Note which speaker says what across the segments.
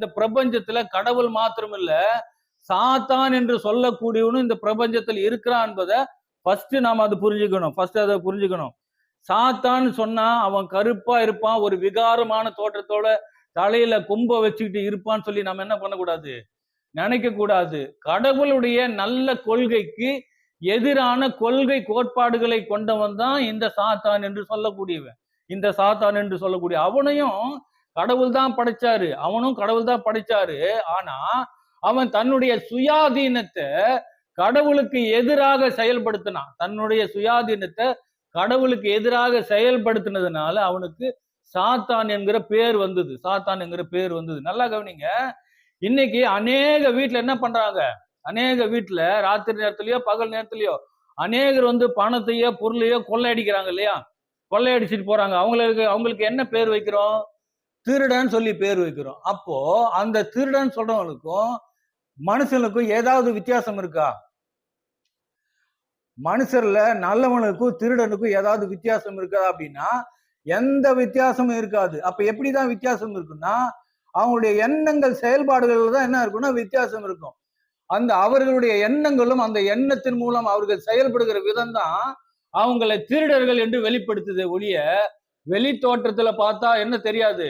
Speaker 1: இந்த பிரபஞ்சத்துல கடவுள் மாத்திரம் இல்ல சாத்தான் என்று சொல்லக்கூடியவனும் இந்த பிரபஞ்சத்தில் இருக்கிறான் என்பதை ஃபர்ஸ்ட் நாம அது புரிஞ்சுக்கணும். ஃபர்ஸ்ட் அதை புரிஞ்சுக்கணும். சாத்தான் சொன்னா அவன் கருப்பா இருப்பான் ஒரு விகாரமான தோற்றத்தோட தலையில கும்ப வச்சுக்கிட்டு இருப்பான்னு சொல்லி நம்ம என்ன பண்ணக்கூடாது? நினைக்க கூடாது கடவுளுடைய நல்ல கொள்கைக்கு எதிரான கொள்கை கோட்பாடுகளை கொண்டவன் தான் இந்த சாத்தான் என்று சொல்லக்கூடியவன். இந்த சாத்தான் என்று சொல்லக்கூடிய அவனையும் கடவுள் தான் படைச்சாரு. அவனும் கடவுள் தான் படைச்சாரு. ஆனா அவன் தன்னுடைய சுயாதீனத்தை கடவுளுக்கு எதிராக செயல்படுத்தினான். தன்னுடைய சுயாதீனத்தை கடவுளுக்கு எதிராக செயல்படுத்தினதுனால அவனுக்கு சாத்தான் என்கிற பேர் வந்தது. சாத்தான் என்கிற பேர் வந்தது. நல்லா கவனிங்க. இன்னைக்கு அநேக வீட்டுல என்ன பண்றாங்க? அநேக வீட்டுல ராத்திரி நேரத்திலயோ பகல் நேரத்திலயோ அநேகர் வந்து பணத்தையோ பொருளையோ கொள்ளையடிக்கிறாங்க இல்லையா? கொள்ளையடிச்சிட்டு போறாங்க. அவங்களுக்கு அவங்களுக்கு என்ன பேர் வைக்கிறோம்? திருடன் சொல்லி பேர் வைக்கிறோம். அப்போ அந்த திருடன் சொல்றவங்களுக்கும் மனுஷனுக்கும் ஏதாவது வித்தியாசம் இருக்கா? மனுஷர்ல நல்லவனுக்கும் திருடனுக்கும் ஏதாவது வித்தியாசம் இருக்கா அப்படின்னா எந்த வித்தியாசமும் இருக்காது. அப்ப எப்படிதான் வித்தியாசம் இருக்குன்னா அவங்களுடைய எண்ணங்கள் செயல்பாடுகள் தான் என்ன இருக்கும்னா வித்தியாசம் இருக்கும். அந்த அவர்களுடைய எண்ணங்களும் அந்த எண்ணத்தின் மூலம் அவர்கள் செயல்படுகிற விதம் தான் அவங்களை திருடர்கள் என்று வெளிப்படுத்துது ஒழிய வெளி தோற்றத்துல பார்த்தா என்ன தெரியாது?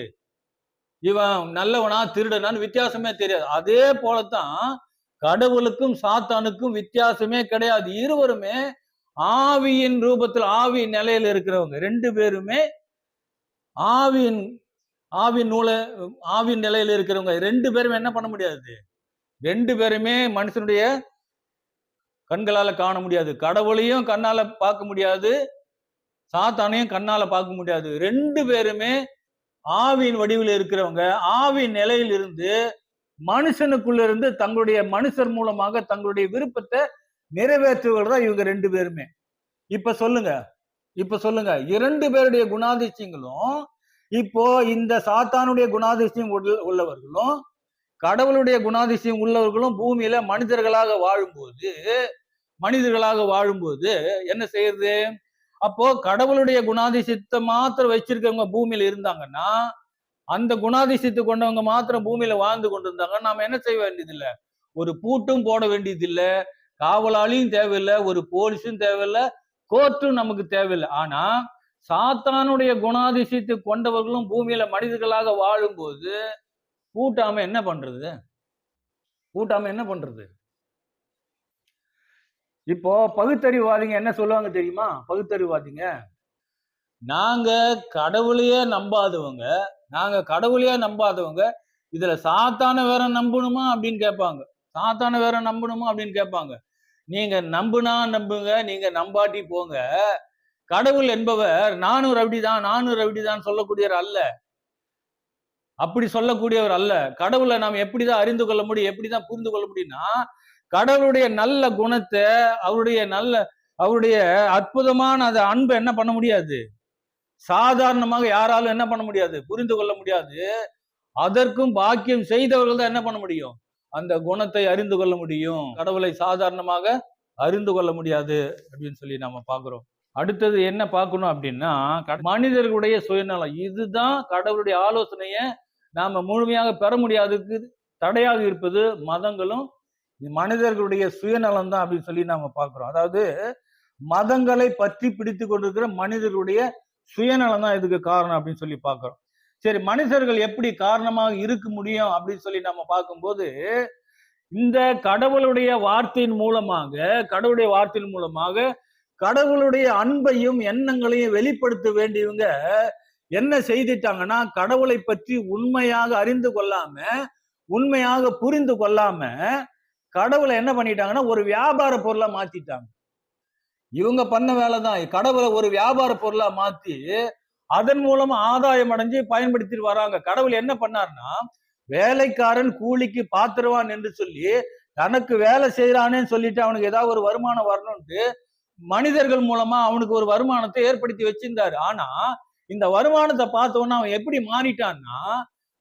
Speaker 1: இவன் நல்லவனா திருடனான்னு வித்தியாசமே தெரியாது. அதே போலத்தான் கடவுளுக்கும் சாத்தானுக்கும் வித்தியாசமே கிடையாது. இருவருமே ஆவியின் ரூபத்தில் ஆவி நிலையில இருக்கிறவங்க. ரெண்டு பேருமே ஆவியின் ஆவி நூலை ஆவின் நிலையில இருக்கிறவங்க. ரெண்டு பேரும் என்ன பண்ண முடியாது? ரெண்டு பேருமே மனுஷனுடைய கண்களால காண முடியாது. கடவுளையும் கண்ணால பார்க்க முடியாது. சாத்தானையும் கண்ணால பார்க்க முடியாது. ரெண்டு பேருமே ஆவியின் வடிவில் இருக்கிறவங்க ஆவின் நிலையில் இருந்து மனுஷனுக்குள்ள இருந்து தங்களுடைய மனுஷர் மூலமாக தங்களுடைய விருப்பத்தை நிறைவேற்றுவது தான் இவங்க ரெண்டு பேருமே. இப்ப சொல்லுங்க இப்ப சொல்லுங்க. இரண்டு பேருடைய குணாதிசயங்களும் இப்போ இந்த சாத்தானுடைய குணாதிசயம் உள்ளவர்களும் கடவுளுடைய குணாதிசயம் உள்ளவர்களும் பூமியில மனிதர்களாக வாழும்போது மனிதர்களாக வாழும்போது என்ன செய்யறது? அப்போ கடவுளுடைய குணாதிசயத்தை மாத்திரம் வச்சிருக்கவங்க பூமியில இருந்தாங்கன்னா அந்த குணாதிசயத்தை கொண்டவங்க மாத்திரம் பூமியில வாழ்ந்து கொண்டிருந்தாங்க. நாம என்ன செய்ய வேண்டியதில்லை? ஒரு பூட்டும் போட வேண்டியதில்லை காவலாளியும் தேவையில்லை ஒரு போலீஸும் தேவையில்லை கோர்ட்டும் நமக்கு தேவையில்லை. ஆனா சாத்தானுடைய குணாதிசயத்தை கொண்டவர்களும் பூமியில மனிதர்களாக வாழும்போது பூட்டாம என்ன பண்றது? பூட்டாம என்ன பண்றது? இப்போ பகுத்தறிவாதிங்க என்ன சொல்லுவாங்க தெரியுமா? பகுத்தறிவாதிங்க. நாங்க கடவுளையே நம்பாதவங்க நாங்க கடவுளையே நம்பாதவங்க இதுல சாத்தான வேற நம்பணுமா அப்படின்னு கேட்பாங்க. சாத்தான வேற நம்பணுமா அப்படின்னு கேட்பாங்க. நீங்க நம்புனா நம்புங்க நீங்க நம்பாட்டி போங்க. கடவுள் என்பவர் நானூறு அப்படிதான் நானூறு அப்படிதான் சொல்லக்கூடியவர் அல்ல. அப்படி சொல்லக்கூடியவர் அல்ல. கடவுளை நாம் எப்படிதான் அறிந்து கொள்ள முடியும் எப்படிதான் புரிந்து கொள்ள முடியும்னா கடவுளுடைய நல்ல குணத்தை அவருடைய நல்ல அவருடைய அற்புதமான அந்த அன்பை என்ன பண்ண முடியாது? சாதாரணமாக யாராலும் என்ன பண்ண முடியாது? புரிந்து கொள்ள முடியாது. அதற்கும் பாக்கியம் செய்தவர்கள் தான் என்ன பண்ண முடியும்? அந்த குணத்தை அறிந்து கொள்ள முடியும். கடவுளை சாதாரணமாக அறிந்து கொள்ள முடியாது அப்படின்னு சொல்லி நாம பாக்குறோம் அடுத்தது என்ன பார்க்கணும் அப்படின்னா கட- மனிதர்களுடைய சுயநலம். இதுதான் கடவுளுடைய ஆலோசனையை நாம முழுமையாக பெற முடியாததுக்கு தடையாக இருப்பது மதங்களும் மனிதர்களுடைய சுயநலம் தான் அப்படின்னு சொல்லி நாம பாக்குறோம் அதாவது மதங்களை பற்றி பிடித்து கொண்டிருக்கிற மனிதர்களுடைய சுயநலம் தான் இதுக்கு காரணம் அப்படின்னு சொல்லி பாக்குறோம் சரி மனிதர்கள் எப்படி காரணமாக இருக்க முடியும் அப்படின்னு சொல்லி நம்ம பார்க்கும்போது இந்த கடவுளுடைய வார்த்தையின் மூலமாக கடவுளுடைய வார்த்தையின் மூலமாக கடவுளுடைய அன்பையும் எண்ணங்களையும் வெளிப்படுத்த வேண்டியவங்க என்ன செய்துட்டாங்கன்னா கடவுளை பற்றி உண்மையாக அறிந்து கொள்ளாம உண்மையாக புரிந்து கொள்ளாம கடவுளை என்ன பண்ணிட்டாங்கன்னா ஒரு வியாபார பொருளா மாத்திட்டாங்க. இவங்க பண்ண வேலை தான் கடவுளை ஒரு வியாபார பொருளா மாத்தி அதன் மூலமா ஆதாயம் அடைஞ்சு பயன்படுத்திட்டு வராங்க. கடவுள் என்ன பண்ணாருன்னா வேலைக்காரன் கூலிக்கு பாத்துருவான் என்று சொல்லி தனக்கு வேலை செய்யறானேன்னு சொல்லிட்டு அவனுக்கு ஏதாவது ஒரு வருமானம் வரணும்ட்டு மனிதர்கள் மூலமா அவனுக்கு ஒரு வருமானத்தை ஏற்படுத்தி வச்சிருந்தாரு. ஆனா இந்த வருமானத்தை பார்த்த உடனே அவன் எப்படி மாறிட்டான்னா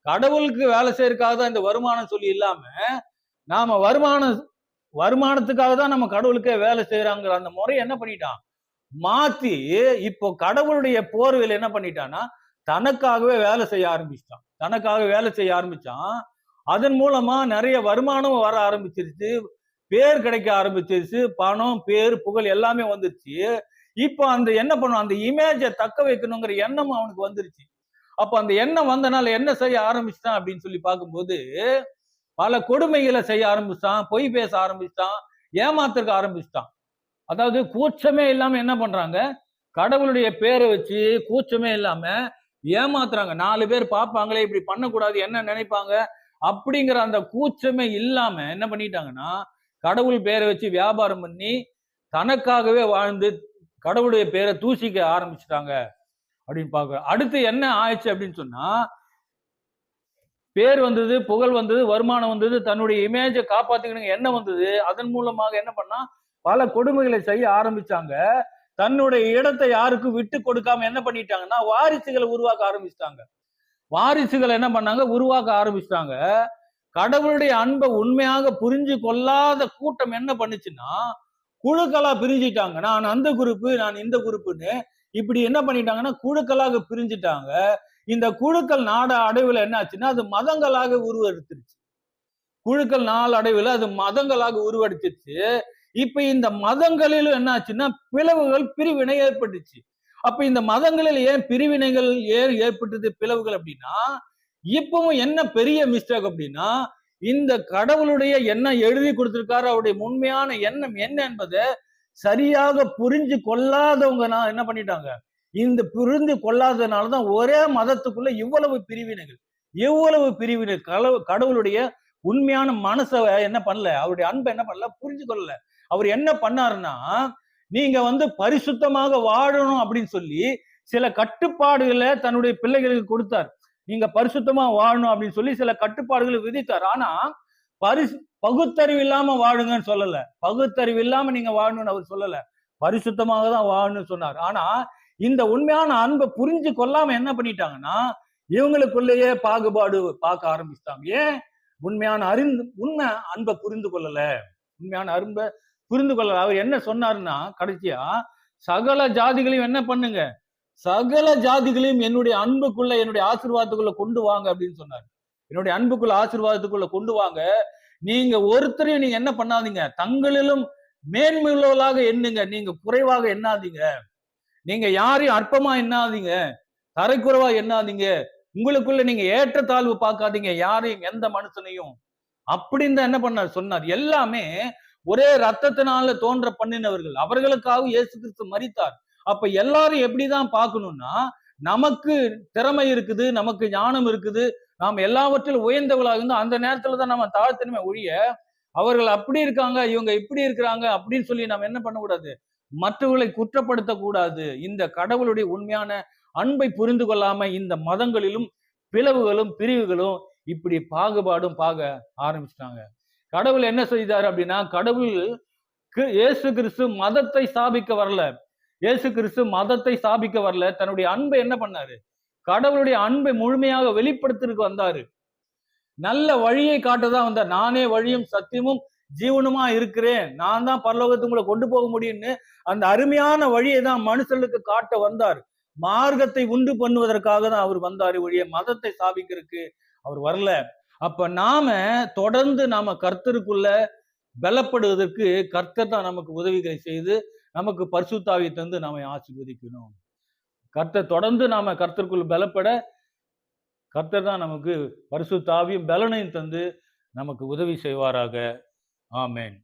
Speaker 1: கடவுளுக்கு வேலை செய்யறதுக்காக தான் இந்த வருமானம் சொல்லி இல்லாம நாம வருமானம் வருமானத்துக்காக தான் நம்ம கடவுளுக்கே வேலை செய்யறாங்கிற அந்த முறையை என்ன பண்ணிட்டான்? மாத்தி இப்போ கடவுளுடைய போர்வையில் என்ன பண்ணிட்டான்னா தனக்காகவே வேலை செய்ய ஆரம்பிச்சிட்டான். தனக்காக வேலை செய்ய ஆரம்பிச்சான். அதன் மூலமா நிறைய வருமானம் வர ஆரம்பிச்சிருச்சு. பேர் கிடைக்க ஆரம்பிச்சிருச்சு. பணம் பேர் புகழ் எல்லாமே வந்துருச்சு. இப்போ அந்த என்ன பண்ணும்? அந்த இமேஜை தக்க வைக்கணுங்கிற எண்ணம் அவனுக்கு வந்துருச்சு. அப்ப அந்த எண்ணம் வந்தனால என்ன செய்ய ஆரம்பிச்சிட்டான் அப்படின்னு சொல்லி பார்க்கும்போது பல கொடுமைகளை செய்ய ஆரம்பிச்சிட்டான் பொய் பேச ஆரம்பிச்சிட்டான் ஏமாத்திருக்க ஆரம்பிச்சிட்டான். அதாவது கூச்சமே இல்லாம என்ன பண்றாங்க? கடவுளுடைய பேரை வச்சு கூச்சமே இல்லாம ஏமாத்துறாங்க. நாலு பேர் பார்ப்பாங்களே இப்படி பண்ணக்கூடாது என்ன நினைப்பாங்க? அப்படிங்கிற அந்த கூச்சமே இல்லாம என்ன பண்ணிட்டாங்கன்னா கடவுள் பேரை வச்சு வியாபாரம் பண்ணி தனக்காகவே வாழ்ந்து கடவுளுடைய பேரை தூசிக்க ஆரம்பிச்சிட்டாங்க அப்படின்னு பார்க்க அடுத்து என்ன ஆயிடுச்சு அப்படின்னு சொன்னா பேர் வந்தது புகழ் வந்தது வருமானம் வந்தது தன்னுடைய இமேஜை காப்பாத்துக்கணுங்க என்ன வந்தது. அதன் மூலமாக என்ன பண்ணா பல கொடுமைகளை செய்ய ஆரம்பிச்சாங்க. தன்னுடைய இடத்தை யாருக்கும் விட்டு கொடுக்காம என்ன பண்ணிட்டாங்கன்னா வாரிசுகளை உருவாக்க ஆரம்பிச்சிட்டாங்க. வாரிசுகள் என்ன பண்ணாங்க? உருவாக்க ஆரம்பிச்சிட்டாங்க. கடவுளுடைய அன்பை உண்மையாக புரிஞ்சு கொள்ளாத கூட்டம் என்ன பண்ணுச்சுன்னா குழுக்களா பிரிஞ்சிட்டாங்க. நான் அந்த குரூப்பு நான் இந்த குரூப்புன்னு இப்படி என்ன பண்ணிட்டாங்கன்னா குழுக்களாக பிரிஞ்சிட்டாங்க. இந்த குழுக்கள் நாட அடைவில் என்ன ஆச்சுன்னா அது மதங்களாக உருவெடுத்துருச்சு. குழுக்கள் நாள் அடைவில் அது மதங்களாக உருவெடுத்துருச்சு இப்ப இந்த மதங்களிலும் என்ன ஆச்சுன்னா பிளவுகள் பிரிவினை ஏற்பட்டுச்சு. அப்ப இந்த மதங்களில் ஏன் பிரிவினைகள் ஏன் ஏற்பட்டது பிளவுகள் அப்படின்னா இப்பவும் என்ன பெரிய மிஸ்டேக் அப்படின்னா இந்த கடவுளுடைய எண்ணம் எழுதி கொடுத்திருக்காரு அவருடைய உண்மையான எண்ணம் என்ன என்பதை சரியாக புரிஞ்சு கொள்ளாதவங்க நான் என்ன பண்ணிட்டாங்க? இந்த புரிந்து கொள்ளாததுனாலதான் ஒரே மதத்துக்குள்ள இவ்வளவு பிரிவினைகள் எவ்வளவு பிரிவினை கடவு கடவுளுடைய உண்மையான மனசை என்ன பண்ணல அவருடைய அன்பை என்ன பண்ணல புரிஞ்சு கொள்ளல. அவர் என்ன பண்ணாருன்னா நீங்க வந்து பரிசுத்தமாக வாழணும் அப்படின்னு சொல்லி சில கட்டுப்பாடுகளை தன்னுடைய பிள்ளைகளுக்கு கொடுத்தார். நீங்க பரிசுத்தமா வாழணும் அப்படின்னு சொல்லி சில கட்டுப்பாடுகளை விதித்தார். ஆனா பரிசு பகுத்தறிவு இல்லாம வாழுங்கன்னு சொல்லல. பகுத்தறிவு இல்லாம நீங்க வாழணும்னு அவர் சொல்லல. பரிசுத்தமாக தான் வாழணும்னு சொன்னார். ஆனா இந்த உண்மையான அன்பை புரிஞ்சு கொள்ளாம என்ன பண்ணிட்டாங்கன்னா இவங்களுக்குள்ளேயே பாகுபாடு பார்க்க ஆரம்பிச்சிட்டாங்க. ஏன்? உண்மையான அறிந்து உண்மை அன்பை புரிந்து கொள்ளல. உண்மையான அன்பை புரிந்து கொள்ளல. அவர் என்ன சொன்னாருன்னா கடைசியா சகல ஜாதிகளையும் என்ன பண்ணுங்க? சகல ஜாதிகளையும் என்னுடைய அன்புக்குள்ள என்னுடைய ஆசீர்வாதத்துக்குள்ள கொண்டு வாங்க அப்படின்னு சொன்னார். என்னுடைய அன்புக்குள்ள ஆசீர்வாதத்துக்குள்ள கொண்டு வாங்க. நீங்க ஒருத்தரையும் நீங்க என்ன பண்ணாதீங்க. தங்களிலும் மேன்மையுள்ளவர்களாக எண்ணுங்க. நீங்க குறைவாக எண்ணாதீங்க. நீங்க யாரையும் அற்பமா எண்ணாதீங்க. தரைக்குறைவா எண்ணாதீங்க. உங்களுக்குள்ள நீங்க ஏற்றத்தாழ்வு பார்க்காதீங்க. யாரையும் எந்த மனுஷனையும். அப்படின்னு தான் என்ன பண்ணார்? சொன்னார். எல்லாமே ஒரே ரத்தத்தினால தோன்ற பண்ணினவர்கள். அவர்களுக்காக இயேசு கிறிஸ்து மறித்தார் அப்ப எல்லாரும் எப்படிதான் பார்க்கணும்னா நமக்கு திறமை இருக்குது நமக்கு ஞானம் இருக்குது. நாம் எல்லாவற்றிலும் உயர்ந்தவளாக இருந்தோம் அந்த நேரத்துல தான் நம்ம தாழ்த்தனமே ஒழிய அவர்கள் அப்படி இருக்காங்க இவங்க இப்படி இருக்கிறாங்க அப்படின்னு சொல்லி நம்ம என்ன பண்ணக்கூடாது? மற்றவர்களை குற்றப்படுத்தக்கூடாது. இந்த கடவுளுடைய உண்மையான அன்பை புரிந்து கொள்ளாம இந்த மதங்களிலும் பிளவுகளும் பிரிவுகளும் இப்படி பாகுபாடும் பார்க்க ஆரம்பிச்சிட்டாங்க. கடவுள் என்ன செய்தார் அப்படின்னா கடவுள் இயேசு கிறிஸ்து மதத்தை ஸ்தாபிக்க வரல. இயேசு கிறிஸ்து மதத்தை ஸ்தாபிக்க வரல. தன்னுடைய அன்பை என்ன பண்ணாரு? கடவுளுடைய அன்பை முழுமையாக வெளிப்படுத்துறதுக்கு வந்தாரு. நல்ல வழியை காட்டதான் வந்தார். நானே வழியும் சத்தியமும் ஜீவனுமா இருக்கிறேன். நான் தான் பரலோகத்துக்கு உங்களை கொண்டு போக முடியும்னு அந்த அருமையான வழியை தான் மனுஷனுக்கு காட்ட வந்தார். மார்க்கத்தை உண்டு பண்ணுவதற்காக தான் அவர் வந்தார். வழிய மதத்தை சாபிக்கிறதுக்கு அவர் வரல. அப்ப நாம தொடர்ந்து நாம கர்த்தருக்குள்ள பலப்படுவதற்கு கர்த்தர் தான் நமக்கு உதவிகளை செய்து நமக்கு பரிசுத்தாவி தந்து நாம ஆசீர்வதிக்கணும். கர்த்தர் தொடர்ந்து நாம கர்த்தருக்குள் பலப்பட கர்த்தர் தான் நமக்கு பரிசுத்தாவியும் பலனையும் தந்து நமக்கு உதவி செய்வாராக. Amen.